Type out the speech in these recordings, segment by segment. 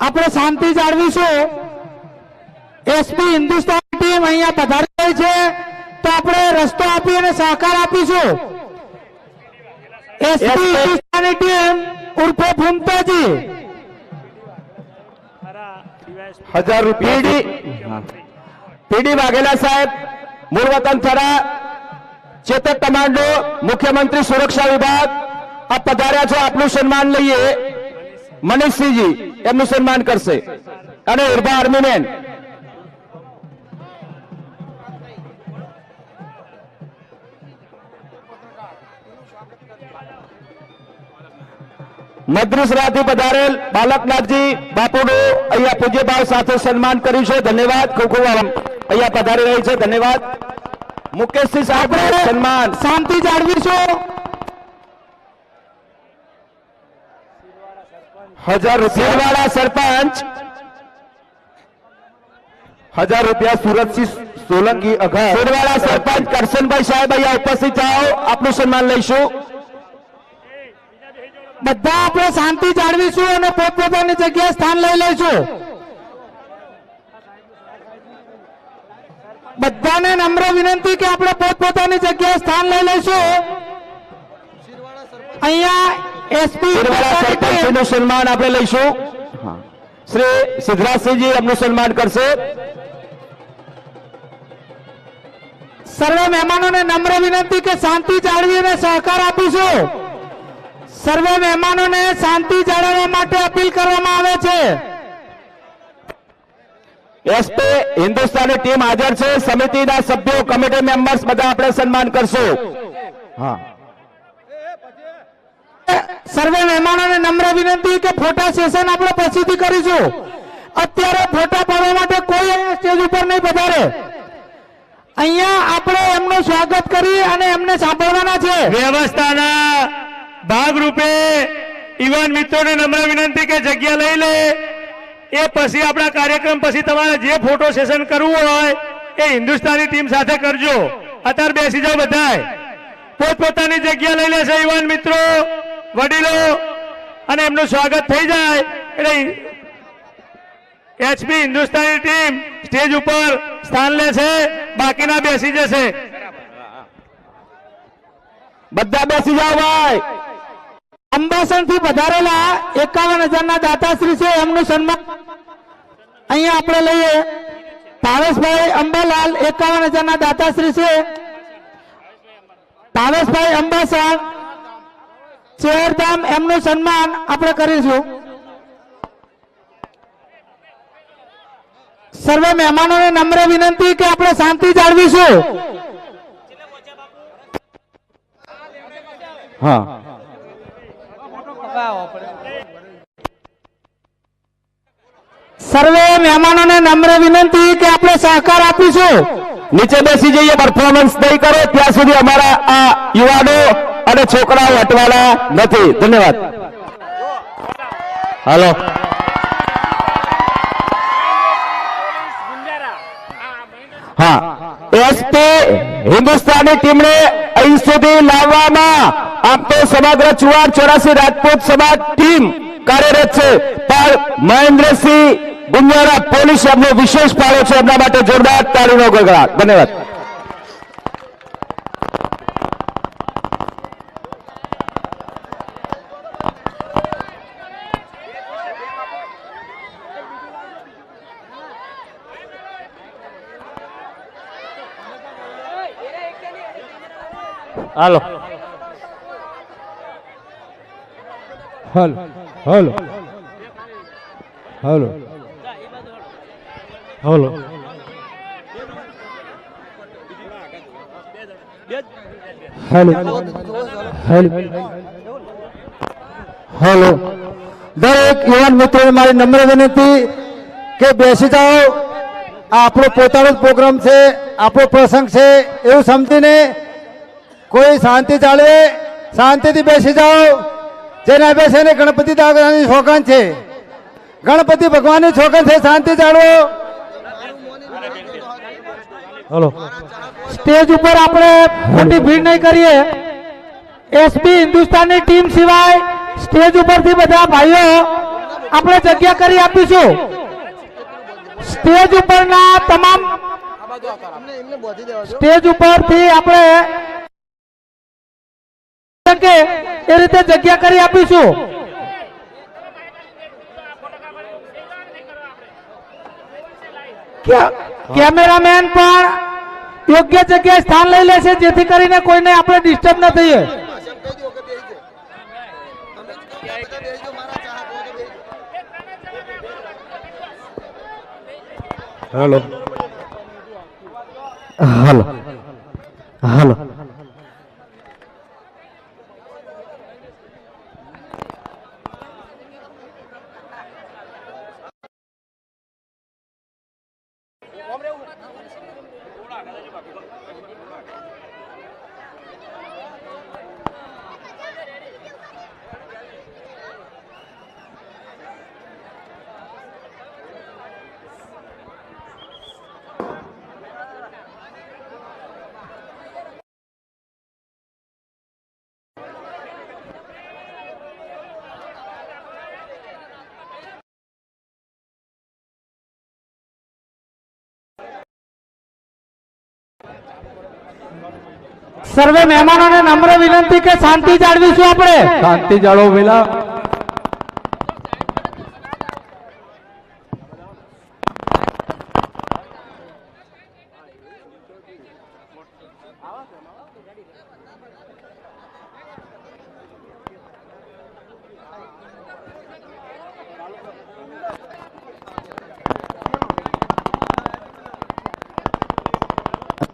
આપણે શાંતિ જાળવીશું. એસપી હિન્દુસ્તાન ટીમ અહીંયા પધારી રહી છે. તો આપણે રસ્તો આપી અને સહકાર આપીશું. એસપી હિન્દુસ્તાની ટીમ ઉર્ફે ભૂમતાજી. હજાર રૂપિયા પીડી પીડી વાઘેલા સાહેબ મૂળ વતન થરા ચેતક કમાન્ડો મુખ્યમંત્રી સુરક્ષા વિભાગ આપ પધાર્યા છો આપનું સન્માન લઈએ. મનીષસિંહજી એમનું સન્માન કરશે. અને ઉર્ભા આર્મીમેન મદ્રુસરાથી પધારેલ બાલકનાથજી બાપુનું અહીંયા પૂજ્યભાવ સાથે સન્માન કર્યું છે. ધન્યવાદ. ખૂબ ખૂબ. અહીંયા પધારી રહી છે. ધન્યવાદ. મુકેશજી સાહેબ સન્માન. શાંતિ જાળવીશું. હજાર રૂપિયા. સરપંચ. હજાર રૂપિયા સુરતસિંહ સોલંકી અઘા સુરવાડા સરપંચ કરશનભાઈ સાહેબ અહીંયા ઉપસ્થિત થાઓ આપનું સન્માન લઈશું. બધા આપણે શાંતિ જાળવીશું અને પોતપોતાની જગ્યાએ સ્થાન લઈ લઈશું. બધાને નમ્ર વિનંતી કે આપણે પોતપોતાની જગ્યાએ સ્થાન લઈ લઈશું. અહીંયા સરપંચનું સન્માન આપણે લઈશું. શ્રી સિદ્ધરાજસિંહજી એમનું સન્માન કરશે. સર્વે મહેમાનોને નમ્ર વિનંતી કે શાંતિ જાળવીને સહકાર આપીશું. સર્વે મહેમાનોને શાંતિ જાળવવા માટે અપીલ કરવામાં આવે છે. એસપી હિન્દુસ્તાની ટીમ હાજર છે. સમિતિના સભ્યો કમિટી મેમ્બર્સ બધા આપણે સન્માન કરશું. હા. સર્વે મહેમાનોને નમ્ર વિનંતી કે ફોટા સેશન આપણે પછીથી કરીશું. અત્યારે ફોટા પાડવા માટે કોઈ અહીંયા સ્ટેજ ઉપર નહીં પધારે. અહીંયા આપણે એમનું સ્વાગત કરી અને એમને સાંભળવાના છે. વ્યવસ્થાના ભાગરૂપે યુવાન મિત્રોને નમ્ર વિનંતી કે જગ્યા લઈ લે. એ પછી આપણા કાર્યક્રમ પછી તમારે જે ફોટો સેશન કરવું હોય એ હિન્દુસ્તાની ટીમ સાથે કરજો. અત્યારે બેસી જાઓ બધાય. પોતપોતાની જગ્યા લઈ લેશે યુવાન મિત્રો. વડીલો, અને એમનું સ્વાગત થઈ જાય. એટલે એચપી હિન્દુસ્તાની ટીમ સ્ટેજ ઉપર સ્થાન લેશે બાકીના બેસી જશે. બધા બેસી જાઓ ભાઈ. અંબાસનથી પધારેલા એકાવન હજારના દાતાશ્રી છે, એમનું સન્માન. અહીંયા આપણે લઈએ. ભાવેશભાઈ અંબાલાલ એકાવન હજારના દાતાશ્રી છે. ભાવેશભાઈ અંબાસણ ચેરધામ એમનું સન્માન આપણે કરીશું. સર્વે મહેમાનોને નમ્ર વિનંતી કે આપણે શાંતિ જાળવીશું. હા. સર્વે મહેમાનોને નમ્ર વિનંતી કે આપણે સહકાર આપીશું. નીચે બેસી જઈએ પરફોર્મન્સ નહીં કરો. ત્યાં સુધી અમારા આ યુવાનો અને છોકરાઓ હટવાના નથી. ધન્યવાદ. હાલો. હા. એસપી હિન્દુસ્તાની ટીમને અહીં સુધી લાવવામાં આમ તો સમગ્ર ચુવાડ ચોરાસી રાજપૂત સમાજ ટીમ કાર્યરત છે. પણ મહેન્દ્રસિંહ ગુંજારા પોલીસ એમનો વિશેષ ફાળો છે. એમના માટે જોરદાર તાળીનો ગગડાટ ધન્યવાદ. હાલો. Hello. Hello. Hello. Hello. Hello. Hello. Hello. દરેક યુવાન મિત્રોને મારી નમ્ર વિનંતી કે બેસી જાઓ. આ આપણો પોતાનો પ્રોગ્રામ છે, આપણો પ્રસંગ છે, એવું સમજીને કોઈ શાંતિ ચાલે શાંતિથી બેસી જાઓ. જેના બેસે ને ગણપતિ દાદાની શોખન છે. ગણપતિ ભગવાનની શોખન છે શાંતિ જાળવો. હલો. સ્ટેજ ઉપર આપણે મોટી ભીડ નહીં કરીએ. એસપી હિન્દુસ્તાનની ટીમ સિવાય સ્ટેજ ઉપરથી બધા ભાઈઓ આપણે જગ્યા કરી આપીશું. સ્ટેજ ઉપરના તમામ સ્ટેજ ઉપરથી આપણે શકે એ રીતે જગ્યા કરી આપીશું. કે- કેમેરામેન પણ યોગ્ય જગ્યાએ સ્થાન લઈ લેશે જેથી કરીને કોઈને આપણે ડિસ્ટર્બ ન થઈએ. હેલો. હાલો. હાલો. સર્વે મહેમાનોને નમ્ર વિનંતી કે શાંતિ જાળવીશું આપણે. શાંતિ જાળવો પેલા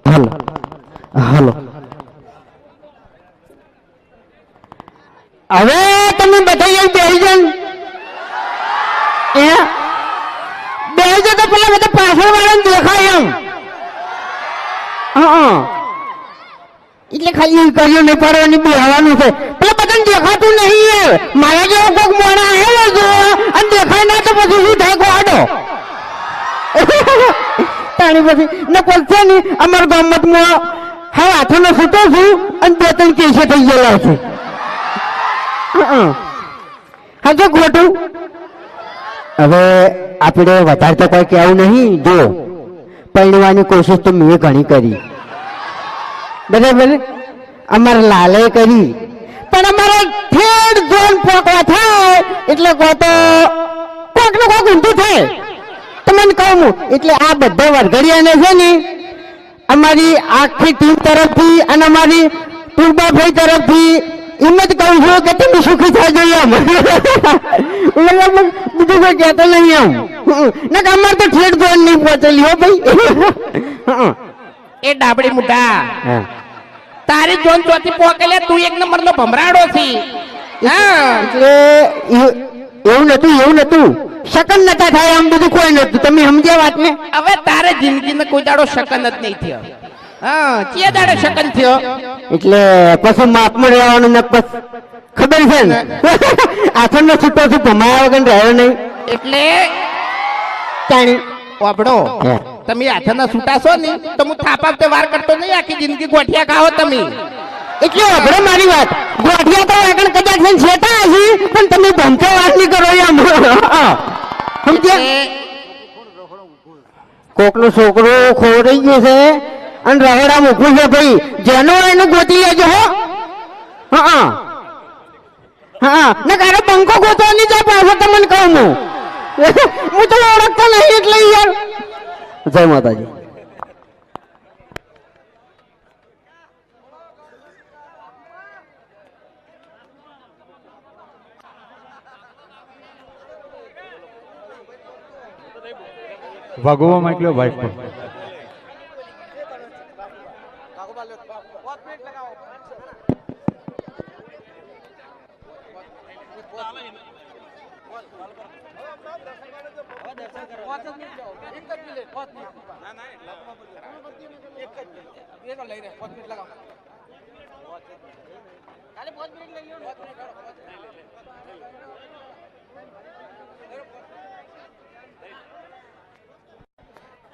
હાલો હાલો હવે તમે અહીં એ તો પેલા બધા પાછળ વાળાને દેખાય એમ. હા એટલે ખાલી એવું કર્યું, નહીં બેહવાનું છે. પેલા બધાને દેખાતું નહીં મારા જેવો કોઈક મોણા આવેલો જો અને દેખાય ના તો પછી શું થાય? ગોડો તાણી પછી ને પછી ને, અમારા ગામમાં હા હાથોનો છૂટો છું અને બે ત્રણ કેસે થઈ ગયેલા છે. હં. હા ખોટું હવે આપણે વધારે તો કોઈ કહેવું નહીં, જો. પરણવાની કોશિશ તો મેં ઘણી કરી. બરાબર અમારા લાલે કરી. પણ અમારે થેડ જોન પોકવા થાય, એટલે કહો તો કોક ને કોક ઊંધું થાય. તમને કહું એટલે આ બધા વરઘડિયાને છે ને, અમારી આખી ટીમ તરફથી અને અમારી પૂર્વાભાઈ તરફથી એમ જ કહું છું કે તમે સુખી થાય જોઈએ આમ મતલબ બીજું કોઈ કહેતો નહીં આમ ના કે અમારે તો ઠેઠ ધોરણ નહીં પહોંચેલી હો ભાઈ એ ડાબડી મુઢા હા. તારી જોન ચોથી પોકેલે તું એક નંબર નો ભમરાડો છી હા એટલે એવું નતું એવું નતું શકન નતા થાય આમ બધું કોઈ નતું તમે સમજ્યા વાત ને હવે તારે જિંદગીને કોઈ દાડો શકન જ નહીં થયો હા દાડે શકન થયો. એટલે પછી માપમાં રહેવાનું ને પછી ખબર છે ને? આથણ નો છૂટો છું ભમાયા વગર રહ્યો નહીં. એટલે તાણી તમે હાથના છૂટાશો ને તો હું થાપા તે વાર કરતો નહીં આખી જિંદગી ગોઠિયા ખાઓ તમે. એટલે અભડે મારી વાત. ગોઠિયા તો આગળ કદાચ થઈને છેટા હશે પણ તમે ભમતો વાત નહીં કરો એમ સમજ્યા? કોકનો છોકરો ખોવાઈ ગયો છે અને રગડા મૂકવું છે ભાઈ, જેનો એનું ગોતી લેજો હો. હા હા. ને કારે પંખો ગોતવાની જાય પાછો તમને કહું હું. હું તો ઓળખતો નહીં એટલે યાર. જય માતાજી. વાગોવા મોકલ્યો બાઇક પર.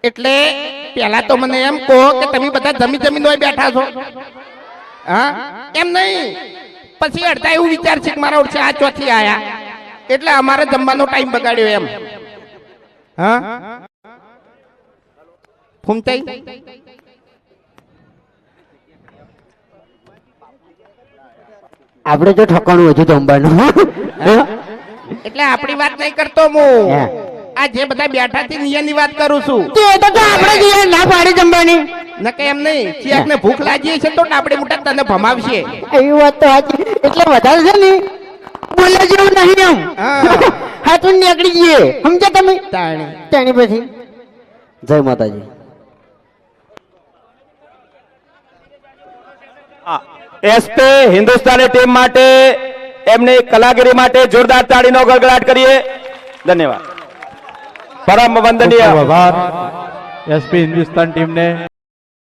એટલે પેલા તો મને એમ કહો કે તમે બધા જમી જમીન હોય બેઠા છો. હા? એમ નહીં. પછી અડધા એવું વિચાર છે કે મારા ઓળશે આ ચોથી આયા. એટલે અમારે જમવાનો ટાઈમ બગાડ્યો એમ. હા? ફૂમતાઈ? આપણે જો ઠકાણું હતું જમવાનું એટલે આપણી વાત નહીં કરતો હું. આ જે બધા બેઠા છે નિયમની વાત કરું છું. તો એ તો આપણે જઈએ ના પાડી જમવાની. નકે એમ નહીં. ચિયાકને ભૂખ લાગી છે તો આપણે મોટા તને ભમાવશે એવી વાત તો સાચી. એટલે વધારે છે ને. બોલે જેવું નહીં એમ. હાથું નીકળી જઈએ સમજો તમે? તાણી. તેની પછી. જય માતાજી. એસપે હિન્દુસ્તાની ટીમ માટે એમની કલાગીરી માટે જોરદાર તાળીનો ગળગડાટ કરીએ. ધન્યવાદ. પરમ વંદનીય. આભાર. એસપી હિન્દુસ્તાન ટીમને.